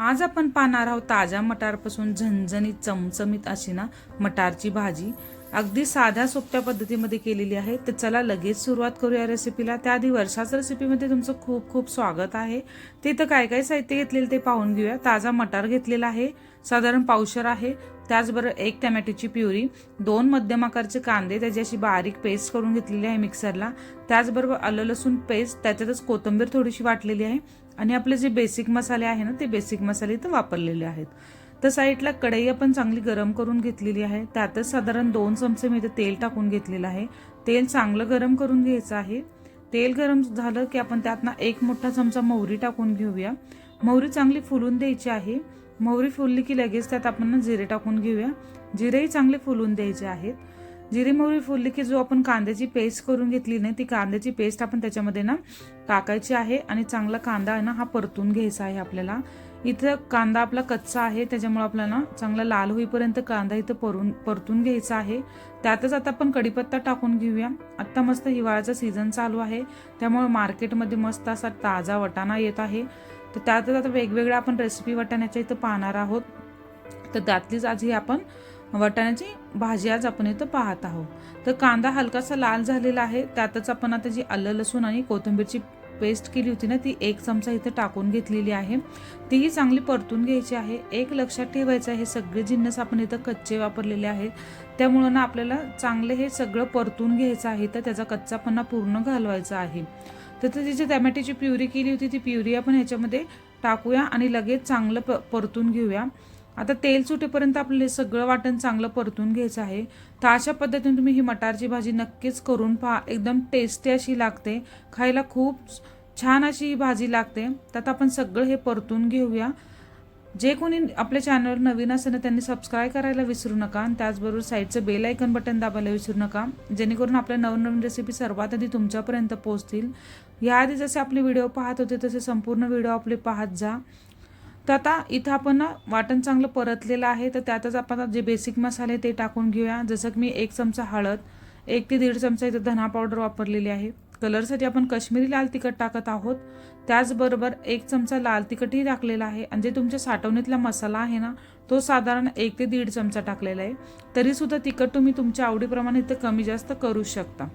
आज आपण पाहणार आहोत ताज्या मटारपासून झणझणीत चमचमीत अशी ना मटारची भाजी. अगदी साध्या सोप्या पद्धतीमध्ये केलेली आहे. तर चला लगेच सुरुवात करूया रेसिपीला त्याआधी वर्षाच रेसिपीमध्ये तुमचं खूप खूप स्वागत आहे. तिथं काय काय साहित्य घेतलेलं ते पाहून घेऊया. ताजा मटार घेतलेला आहे. साधारण पावशर आहे. त्याचबरोबर एक टमॅटोची प्युरी दोन मध्यम आकारचे कांदे त्याची अशी बारीक पेस्ट करून घेतलेली आहे मिक्सरला. त्याचबरोबर आलं लसूण पेस्ट त्याच्यातच कोथिंबीर थोडीशी वाटलेली आहे. आणि आपले जे बेसिक मसाले आहे ना ते बेसिक मसाले इथं वापरलेले आहेत. तर साईडला कढई आपण चांगली गरम करून घेतलेली आहे. त्यातच साधारण दोन चमचे मी इथं तेल टाकून घेतलेलं आहे. तेल चांगलं गरम करून घ्यायचं आहे. तेल गरम झालं की आपण त्यातनं एक मोठा चमचा मोहरी टाकून घेऊया. मोहरी चांगली फुलून द्यायची आहे. मोहरी फुलली की लगेच त्यात आपण ना जिरे टाकून घेऊया. जिरेही चांगले फुलून द्यायचे आहेत. जिरे मोहरी फुलली की जो आपण कांद्याची पेस्ट करून घेतली नाही ती कांद्याची पेस्ट आपण त्याच्यामध्ये ना टाकायची आहे आणि चांगला कांदा आहे ना हा परतून घ्यायचा आहे आपल्याला. इथं कांदा आपला कच्चा आहे त्याच्यामुळे आपल्याला चांगला लाल होईपर्यंत कांदा इथं परून परतून घ्यायचा आहे. त्यातच आता आपण कढीपत्ता टाकून घेऊया. आत्ता मस्त हिवाळ्याचा सीझन चालू आहे. त्यामुळे मार्केटमध्ये मस्त असा ताजा वटाणा येत आहे. तर त्यातच आता वेगवेगळ्या आपण रेसिपी वटाण्याच्या इथं पाहणार आहोत. तर त्यातलीच आज ही आपण वाटाण्याची भाजी आज आपण इथं पाहत आहोत. तर कांदा हलकासा लाल झालेला आहे. त्यातच आपण आता जी आलं लसूण आणि कोथिंबीरची पेस्ट केली होती ना ती एक चमचा इथं टाकून घेतलेली आहे. तीही चांगली परतून घ्यायची आहे. एक लक्षात ठेवायचं आहे सगळे जिन्नस आपण इथं कच्चे वापरलेले आहेत. त्यामुळं ना आपल्याला चांगले हे सगळं परतून घ्यायचं आहे. तर त्याचा कच्चापणा पूर्ण घालवायचा आहे. तर ती जी टॅमॅटोची प्युरी केली होती ती प्युरी आपण ह्याच्यामध्ये टाकूया आणि लगेच चांगलं प परतून घेऊया. आता तेल सुटेपर्यंत आपल्याला हे सगळं वाटण चांगलं परतून घ्यायचं आहे. तर अशा पद्धतीने तुम्ही ही मटारची भाजी नक्कीच करून पहा. एकदम टेस्टी अशी लागते. खायला खूप छान अशी ही भाजी लागते. त्यात आपण सगळं हे परतून घेऊया. जे कोणी आपल्या चॅनलवर नवीन असेल ना त्यांनी सबस्क्राईब करायला विसरू नका. आणि त्याचबरोबर साईडचं बेल आयकन बटन दाबायला विसरू नका. जेणेकरून आपल्या नवनवीन रेसिपी सर्वात आधी तुमच्यापर्यंत पोहोचतील. याआधी जसे आपले व्हिडिओ पाहत होते तसे संपूर्ण व्हिडिओ आपले पाहत जा. तर आता इथं आपण ना वाटण चांगलं परतलेलं आहे तर त्यातच आपण जे बेसिक मसाले ते टाकून घेऊया. जसं की मी एक चमचा हळद एक ते दीड चमचा इथं धना पावडर वापरलेली आहे. कलरसाठी आपण कश्मीरी लाल तिखट टाकत आहोत. त्याचबरोबर एक चमचा लाल तिखटही टाकलेला आहे. आणि जे तुमच्या साठवणीतला मसाला आहे ना तो साधारण एक ते दीड चमचा टाकलेला आहे. तरीसुद्धा तिखट तुम्ही तुमच्या आवडीप्रमाणे इथं कमी जास्त करू शकता.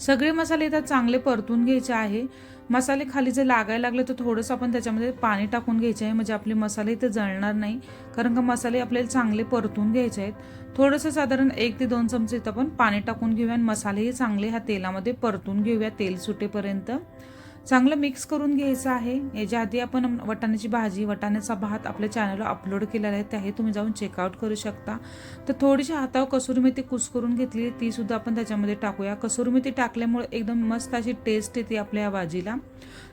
सगळे मसाले इथं चांगले परतून घ्यायचे आहे. मसाले खाली जर लागायला लागले तर थोडंसं आपण त्याच्यामध्ये पाणी टाकून घ्यायचे आहे. म्हणजे आपले मसाले इथे जळणार नाही. कारण का मसाले आपल्याला चांगले परतून घ्यायचे आहेत. थोडंसं साधारण एक ते दोन चमचे इथं आपण पाणी टाकून घेऊया. आणि मसालेही चांगले ह्या तेलामध्ये परतून घेऊया. तेल सुटेपर्यंत. चांगलं मिक्स करून घ्यायचं आहे. याच्या आधी आपण वटाण्याची भाजी वटाण्याचा भात आपल्या चॅनलवर अपलोड केलेला आहे. त्याही तुम्ही जाऊन चेकआउट करू शकता. तर थोडीशी हातावर कसुरी मेथी कुस करून घेतली ती सुद्धा आपण त्याच्यामध्ये टाकूया. कसुरी मेथी टाकल्यामुळे एकदम मस्त अशी टेस्ट येते आपल्या या भाजीला.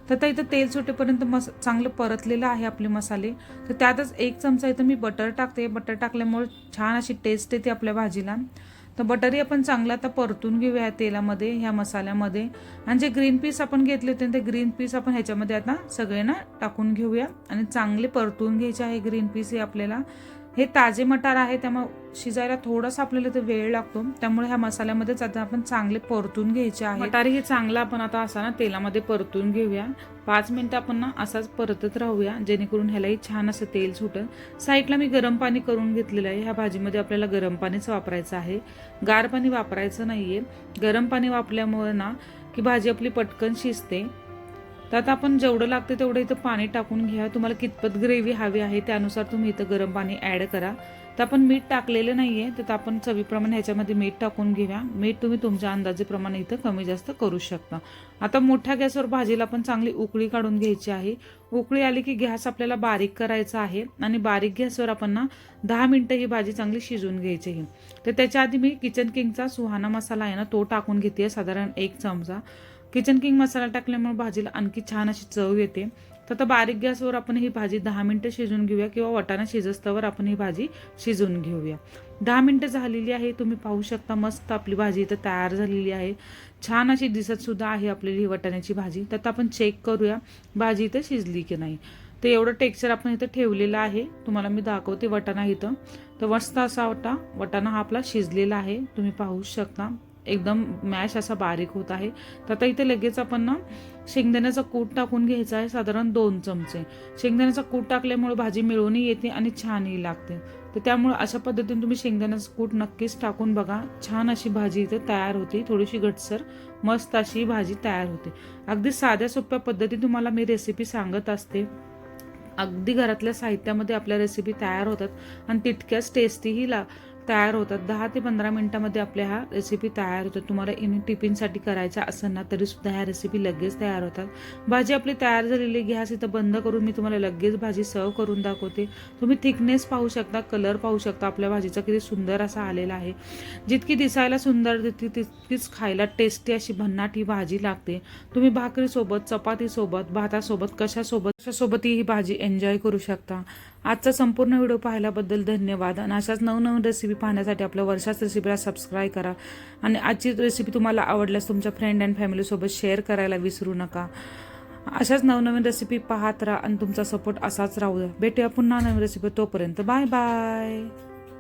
तर आता इथं तेल सुटेपर्यंत मस चांगलं परतलेलं आहे आपले मसाले. तर त्यातच एक चमचा इथं मी बटर टाकते. बटर टाकल्यामुळे छान अशी टेस्ट येते आपल्या भाजीला. तर बटरी आपण चांगलं आता परतून घेऊया ह्या तेलामध्ये ह्या मसाल्यामध्ये. आणि जे ग्रीन पीस आपण घेतले होते ते ग्रीन पीस आपण ह्याच्यामध्ये आता सगळे ना टाकून घेऊया. आणि चांगले परतून घ्यायचे आहे ग्रीन पीस हे आपल्याला. हे ताजे मटार आहे त्यामुळे शिजायला थोडासा आपल्याला ते वेळ लागतो. त्यामुळे ह्या मसाल्यामध्येच आता आपण चांगले परतून घ्यायचे आहे मटार हे चांगलं आपण आता असा ना तेलामध्ये परतून घेऊया. पाच मिनटं आपण ना असाच परतत राहूया जेणेकरून ह्यालाही छान असं तेल सुटेल साईडला मी गरम पाणी करून घेतलेलं आहे. ह्या भाजीमध्ये आपल्याला गरम पाणीच वापरायचं आहे. गार पाणी वापरायचं नाहीये. गरम पाणी वापरल्यामुळे ना की भाजी आपली पटकन शिजते. तर आता आपण जेवढं लागतं तेवढं इथं पाणी टाकून घ्या. तुम्हाला कितपत ग्रेव्ही हवी आहे त्यानुसार तुम्ही इथं गरम पाणी ॲड करा. तर आपण मीठ टाकलेलं नाही आहे तर आपण चवीप्रमाणे ह्याच्यामध्ये मीठ टाकून घेऊया. मीठ तुम्ही तुमच्या अंदाजेप्रमाणे इथं कमी जास्त करू शकता. आता मोठ्या गॅसवर भाजीला आपण चांगली उकळी काढून घ्यायची आहे. उकळी आली की गॅस आपल्याला बारीक करायचा आहे आणि बारीक गॅसवर आपण ना दहा मिनटं ही भाजी चांगली शिजवून घ्यायची आहे. तर त्याच्या आधी मी किचन किंगचा सुहाना मसाला आहे ना तो टाकून घेते साधारण एक चमचा. किचन किंग मसाला टाकल्यामुळे भाजीला आणखी छान अशी चव येते. तर आता बारीक गॅसवर आपण ही भाजी दहा मिनटं शिजवून घेऊया किंवा वटाणा शिजस्तावर आपण ही भाजी शिजवून घेऊया. दहा मिनटं झालेली आहे तुम्ही पाहू शकता मस्त आपली भाजी इथं तयार झालेली आहे. छान अशी दिसत सुद्धा आहे आपली ही वटाण्याची भाजी. तर आता आपण चेक करूया भाजी इथं शिजली की नाही. तर एवढं टेक्स्चर आपण इथं ठेवलेलं आहे. तुम्हाला मी दाखवते वटाणा इथं. तर मस्त असा वाटा वटाणा हा आपला शिजलेला आहे. तुम्ही पाहू शकता. एकदम मॅश असा बारीक होत आहे. तर आता इथे लगेच आपण ना शेंगदाण्याचा कूट टाकून घ्यायचा आहे साधारण दोन चमचे. शेंगदाण्याचा कूट टाकल्यामुळे भाजी मिळूनही येते आणि छानही लागते. तर त्यामुळे अशा पद्धतीने तुम्ही शेंगदाण्याचं कूट नक्कीच टाकून बघा. छान अशी भाजी इथे तयार होते. थोडीशी घटसर मस्त अशी भाजी तयार होते. अगदी साध्या सोप्या पद्धतीने तुम्हाला मी रेसिपी सांगत असते. अगदी घरातल्या साहित्यामध्ये आपल्या रेसिपी तयार होतात आणि तितक्याच टेस्टीही ला तयार होतात. दहा ते पंधरा मिनटामध्ये आपल्या ह्या रेसिपी तयार होतात तुम्हाला इन टिफिनसाठी करायचा असेल ना तरीसुद्धा ह्या रेसिपी लगेच तयार होतात. भाजी आपली तयार झालेली गॅस इथं बंद करून मी तुम्हाला लगेच भाजी सर्व करून दाखवते. तुम्ही थिकनेस पाहू शकता कलर पाहू शकता. आपल्या भाजीचा किती सुंदर असा आलेला आहे. जितकी दिसायला सुंदर तितकी तितकीच खायला टेस्टी अशी भन्नाट ही भाजी लागते. तुम्ही भाकरीसोबत चपातीसोबत भातासोबत कशासोबत कशासोबत ही भाजी एन्जॉय करू शकता. आजचा संपूर्ण व्हिडिओ पाहिल्याबद्दल धन्यवाद. आणि अशाच नवनवीन रेसिपी पाहण्यासाठी आपल्या वर्षाच रेसिपीला सबस्क्राईब करा. आणि आजची रेसिपी तुम्हाला आवडल्यास तुमच्या फ्रेंड अँड फॅमिलीसोबत शेअर करायला विसरू नका. अशाच नवनवीन रेसिपी पाहत राहा आणि तुमचा सपोर्ट असाच राहू द्या. भेटूया पुन्हा नवीन रेसिपी तोपर्यंत. Bye bye